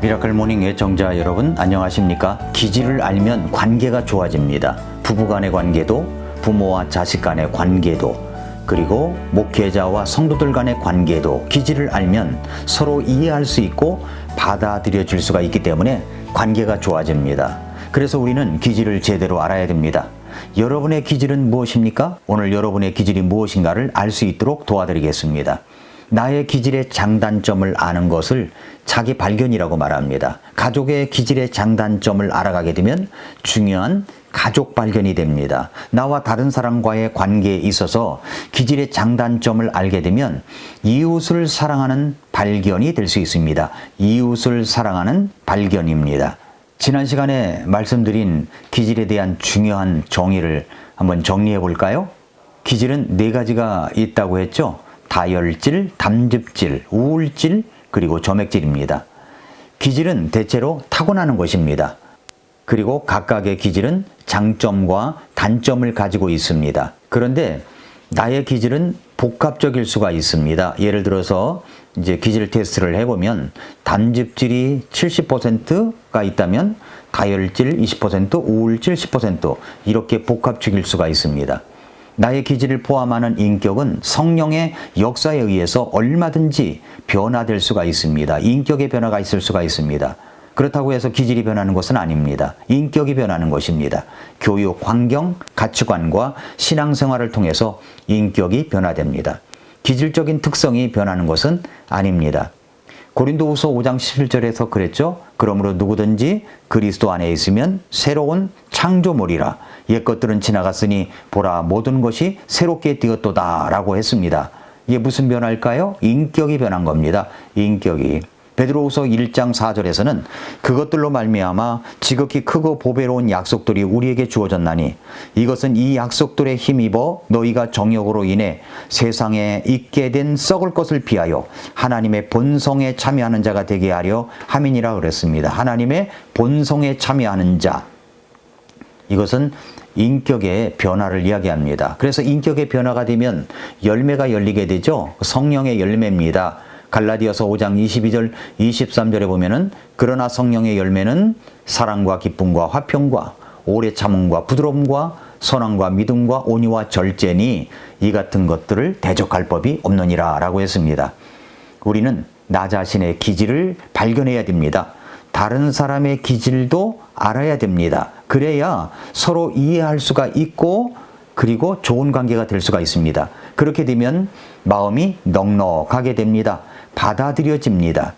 미라클 모닝 애청자 여러분 안녕하십니까? 기질을 알면 관계가 좋아집니다. 부부 간의 관계도 부모와 자식 간의 관계도 그리고 목회자와 성도들 간의 관계도 기질을 알면 서로 이해할 수 있고 받아들여 줄 수가 있기 때문에 관계가 좋아집니다. 그래서 우리는 기질을 제대로 알아야 됩니다. 여러분의 기질은 무엇입니까? 오늘 여러분의 기질이 무엇인가를 알 수 있도록 도와드리겠습니다. 나의 기질의 장단점을 아는 것을 자기 발견이라고 말합니다. 가족의 기질의 장단점을 알아가게 되면 중요한 가족 발견이 됩니다. 나와 다른 사람과의 관계에 있어서 기질의 장단점을 알게 되면 이웃을 사랑하는 발견이 될 수 있습니다. 이웃을 사랑하는 발견입니다. 지난 시간에 말씀드린 기질에 대한 중요한 정의를 한번 정리해 볼까요? 기질은 네 가지가 있다고 했죠. 다혈질, 담즙질, 우울질, 그리고 점액질입니다. 기질은 대체로 타고나는 것입니다. 그리고 각각의 기질은 장점과 단점을 가지고 있습니다. 그런데 나의 기질은 복합적일 수가 있습니다. 예를 들어서 이제 기질 테스트를 해보면 담즙질이 70%가 있다면 다혈질 20%, 우울질 10% 이렇게 복합적일 수가 있습니다. 나의 기질을 포함하는 인격은 성령의 역사에 의해서 얼마든지 변화될 수가 있습니다. 인격의 변화가 있을 수가 있습니다. 그렇다고 해서 기질이 변하는 것은 아닙니다. 인격이 변하는 것입니다. 교육, 환경, 가치관과 신앙생활을 통해서 인격이 변화됩니다. 기질적인 특성이 변하는 것은 아닙니다. 고린도후서 5장 11절에서 그랬죠. 그러므로 누구든지 그리스도 안에 있으면 새로운 창조물이라 옛 것들은 지나갔으니 보라 모든 것이 새롭게 되었도다라고 했습니다. 이게 무슨 변화일까요? 인격이 변한 겁니다. 인격이 베드로후서 1장 4절에서는 그것들로 말미암아 지극히 크고 보배로운 약속들이 우리에게 주어졌나니 이것은 이 약속들에 힘입어 너희가 정욕으로 인해 세상에 있게 된 썩을 것을 피하여 하나님의 본성에 참여하는 자가 되게 하려 함이니라 그랬습니다. 하나님의 본성에 참여하는 자 이것은 인격의 변화를 이야기합니다. 그래서 인격의 변화가 되면 열매가 열리게 되죠. 성령의 열매입니다. 갈라디아서 5장 22절 23절에 보면은 그러나 성령의 열매는 사랑과 기쁨과 화평과 오래 참음과 부드러움과 선함과 믿음과 온유와 절제니 이 같은 것들을 대적할 법이 없느니라라고 했습니다. 우리는 나 자신의 기질을 발견해야 됩니다. 다른 사람의 기질도 알아야 됩니다. 그래야 서로 이해할 수가 있고 그리고 좋은 관계가 될 수가 있습니다. 그렇게 되면 마음이 넉넉하게 됩니다. 받아들여집니다.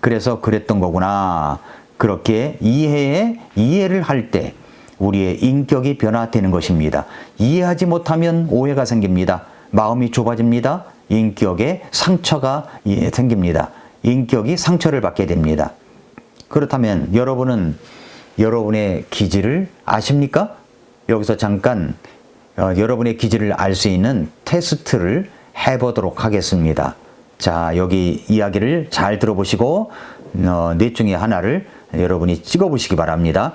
그래서 그랬던 거구나. 그렇게 이해에 이해를 할 때 우리의 인격이 변화되는 것입니다. 이해하지 못하면 오해가 생깁니다. 마음이 좁아집니다. 인격에 상처가 예, 생깁니다. 인격이 상처를 받게 됩니다. 그렇다면 여러분은 여러분의 기질을 아십니까? 여기서 잠깐 어, 여러분의 기질을 알 수 있는 테스트를 해보도록 하겠습니다. 자, 여기 이야기를 잘 들어보시고 어, 넷 중에 하나를 여러분이 찍어보시기 바랍니다.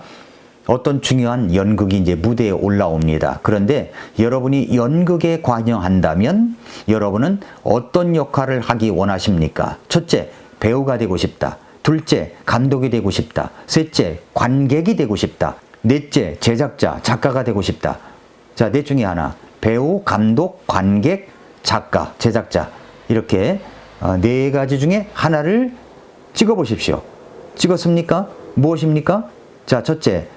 어떤 중요한 연극이 이제 무대에 올라옵니다. 그런데 여러분이 연극에 관여한다면 여러분은 어떤 역할을 하기 원하십니까? 첫째, 배우가 되고 싶다. 둘째, 감독이 되고 싶다. 셋째, 관객이 되고 싶다. 넷째, 제작자, 작가가 되고 싶다. 자, 넷 중에 하나. 배우, 감독, 관객, 작가, 제작자. 이렇게 어, 네 가지 중에 하나를 찍어 보십시오. 찍었습니까? 무엇입니까? 자, 첫째,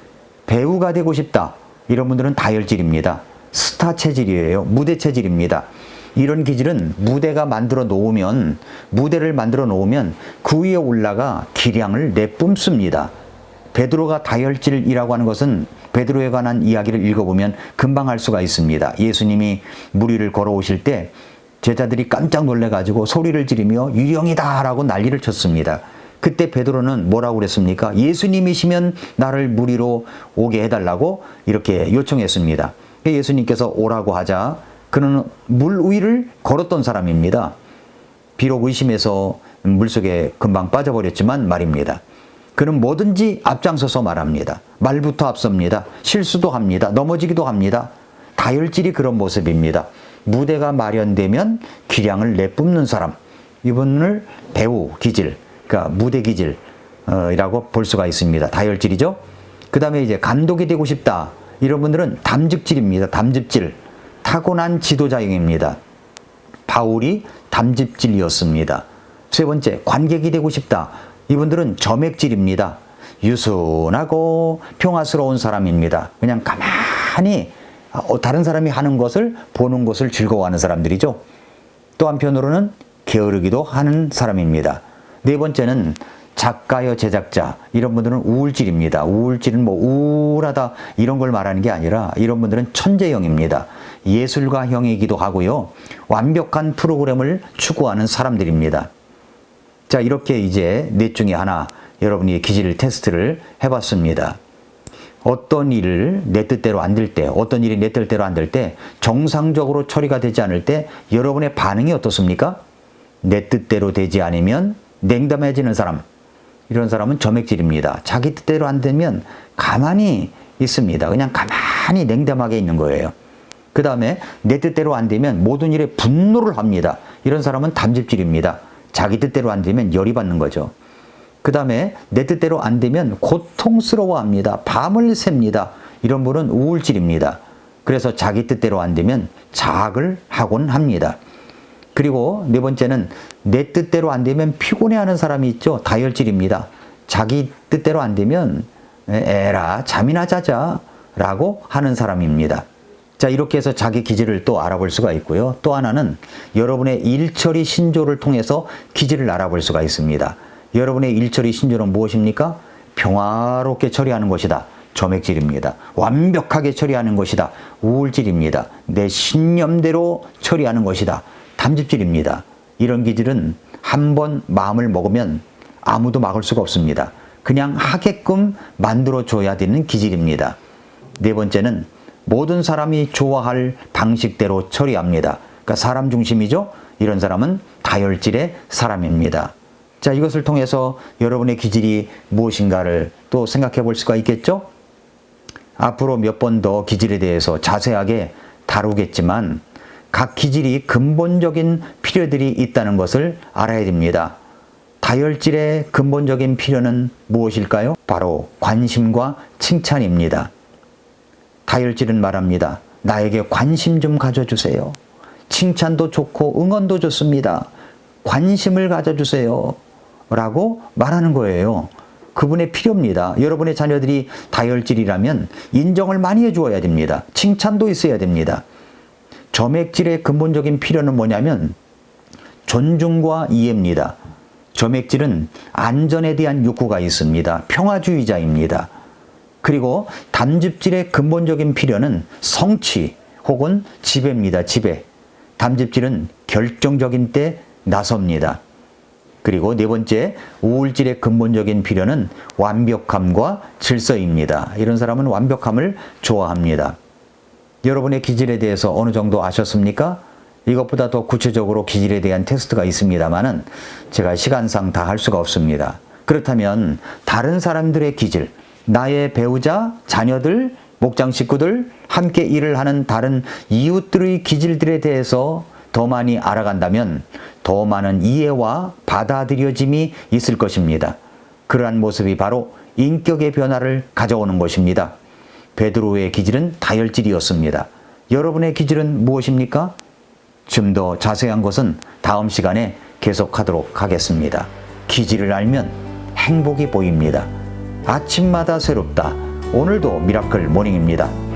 배우가 되고 싶다. 이런 분들은 다혈질입니다. 스타 체질이에요. 무대 체질입니다. 이런 기질은 무대가 만들어 놓으면 무대를 만들어 놓으면 그 위에 올라가 기량을 내뿜습니다. 베드로가 다혈질이라고 하는 것은 베드로에 관한 이야기를 읽어보면 금방 알 수가 있습니다. 예수님이 무리를 걸어오실 때 제자들이 깜짝 놀래가지고 소리를 지르며 유령이다라고 난리를 쳤습니다. 그때 베드로는 뭐라고 그랬습니까? 예수님이시면 나를 무리로 오게 해달라고 이렇게 요청했습니다. 예수님께서 오라고 하자 그는 물 위를 걸었던 사람입니다. 비록 의심해서 물속에 금방 빠져버렸지만 말입니다. 그는 뭐든지 앞장서서 말합니다. 말부터 앞섭니다. 실수도 합니다. 넘어지기도 합니다. 다혈질이 그런 모습입니다. 무대가 마련되면 기량을 내뿜는 사람. 이분을 배우 기질, 그러니까 무대 기질, 이라고 볼 수가 있습니다. 다혈질이죠. 그 다음에 이제 감독이 되고 싶다. 이런 분들은 담즙질입니다. 담즙질. 타고난 지도자형입니다. 바울이 담즙질이었습니다. 세 번째, 관객이 되고 싶다. 이분들은 점액질입니다. 유순하고 평화스러운 사람입니다. 그냥 가만히 어, 다른 사람이 하는 것을 보는 것을 즐거워하는 사람들이죠. 또 한편으로는 게으르기도 하는 사람입니다. 네 번째는 작가여 제작자 이런 분들은 우울질입니다. 우울질은 뭐 우울하다 이런 걸 말하는 게 아니라 이런 분들은 천재형입니다. 예술가형이기도 하고요. 완벽한 프로그램을 추구하는 사람들입니다. 자 이렇게 이제 넷 중에 하나 여러분이 기질 테스트를 해봤습니다. 어떤 일을 내 뜻대로 안 될 때, 어떤 일이 내 뜻대로 안 될 때, 정상적으로 처리가 되지 않을 때 여러분의 반응이 어떻습니까? 내 뜻대로 되지 않으면 냉담해지는 사람. 이런 사람은 점액질입니다. 자기 뜻대로 안 되면 가만히 있습니다. 그냥 가만히 냉담하게 있는 거예요. 그 다음에 내 뜻대로 안 되면 모든 일에 분노를 합니다. 이런 사람은 담즙질입니다. 자기 뜻대로 안 되면 열이 받는 거죠. 그 다음에 내 뜻대로 안 되면 고통스러워 합니다. 밤을 셉니다. 이런 분은 우울질입니다. 그래서 자기 뜻대로 안 되면 자학을 하곤 합니다. 그리고 네 번째는 내 뜻대로 안 되면 피곤해하는 사람이 있죠. 다혈질입니다. 자기 뜻대로 안 되면 에라 잠이나 자자 라고 하는 사람입니다. 자 이렇게 해서 자기 기질을 또 알아볼 수가 있고요. 또 하나는 여러분의 일처리 신조를 통해서 기질을 알아볼 수가 있습니다. 여러분의 일처리 신조는 무엇입니까? 평화롭게 처리하는 것이다. 점액질입니다. 완벽하게 처리하는 것이다. 우울질입니다. 내 신념대로 처리하는 것이다. 담즙질입니다. 이런 기질은 한 번 마음을 먹으면 아무도 막을 수가 없습니다. 그냥 하게끔 만들어 줘야 되는 기질입니다. 네 번째는 모든 사람이 좋아할 방식대로 처리합니다. 그러니까 사람 중심이죠. 이런 사람은 다혈질의 사람입니다. 자, 이것을 통해서 여러분의 기질이 무엇인가를 또 생각해 볼 수가 있겠죠? 앞으로 몇 번 더 기질에 대해서 자세하게 다루겠지만 각 기질이 근본적인 필요들이 있다는 것을 알아야 됩니다. 다혈질의 근본적인 필요는 무엇일까요? 바로 관심과 칭찬입니다. 다혈질은 말합니다. 나에게 관심 좀 가져주세요. 칭찬도 좋고 응원도 좋습니다. 관심을 가져주세요. 라고 말하는 거예요. 그분의 필요입니다. 여러분의 자녀들이 다혈질이라면 인정을 많이 해주어야 됩니다. 칭찬도 있어야 됩니다. 점액질의 근본적인 필요는 뭐냐면 존중과 이해입니다. 점액질은 안전에 대한 욕구가 있습니다. 평화주의자입니다. 그리고 담즙질의 근본적인 필요는 성취 혹은 지배입니다. 지배. 담즙질은 결정적인 때 나섭니다. 그리고 네 번째, 우울질의 근본적인 필요는 완벽함과 질서입니다. 이런 사람은 완벽함을 좋아합니다. 여러분의 기질에 대해서 어느 정도 아셨습니까? 이것보다 더 구체적으로 기질에 대한 테스트가 있습니다만은 제가 시간상 다 할 수가 없습니다. 그렇다면 다른 사람들의 기질, 나의 배우자, 자녀들, 목장 식구들, 함께 일을 하는 다른 이웃들의 기질들에 대해서 더 많이 알아간다면 더 많은 이해와 받아들여짐이 있을 것입니다. 그러한 모습이 바로 인격의 변화를 가져오는 것입니다. 베드로의 기질은 다혈질이었습니다. 여러분의 기질은 무엇입니까? 좀 더 자세한 것은 다음 시간에 계속하도록 하겠습니다. 기질을 알면 행복이 보입니다. 아침마다 새롭다. 오늘도 미라클 모닝입니다.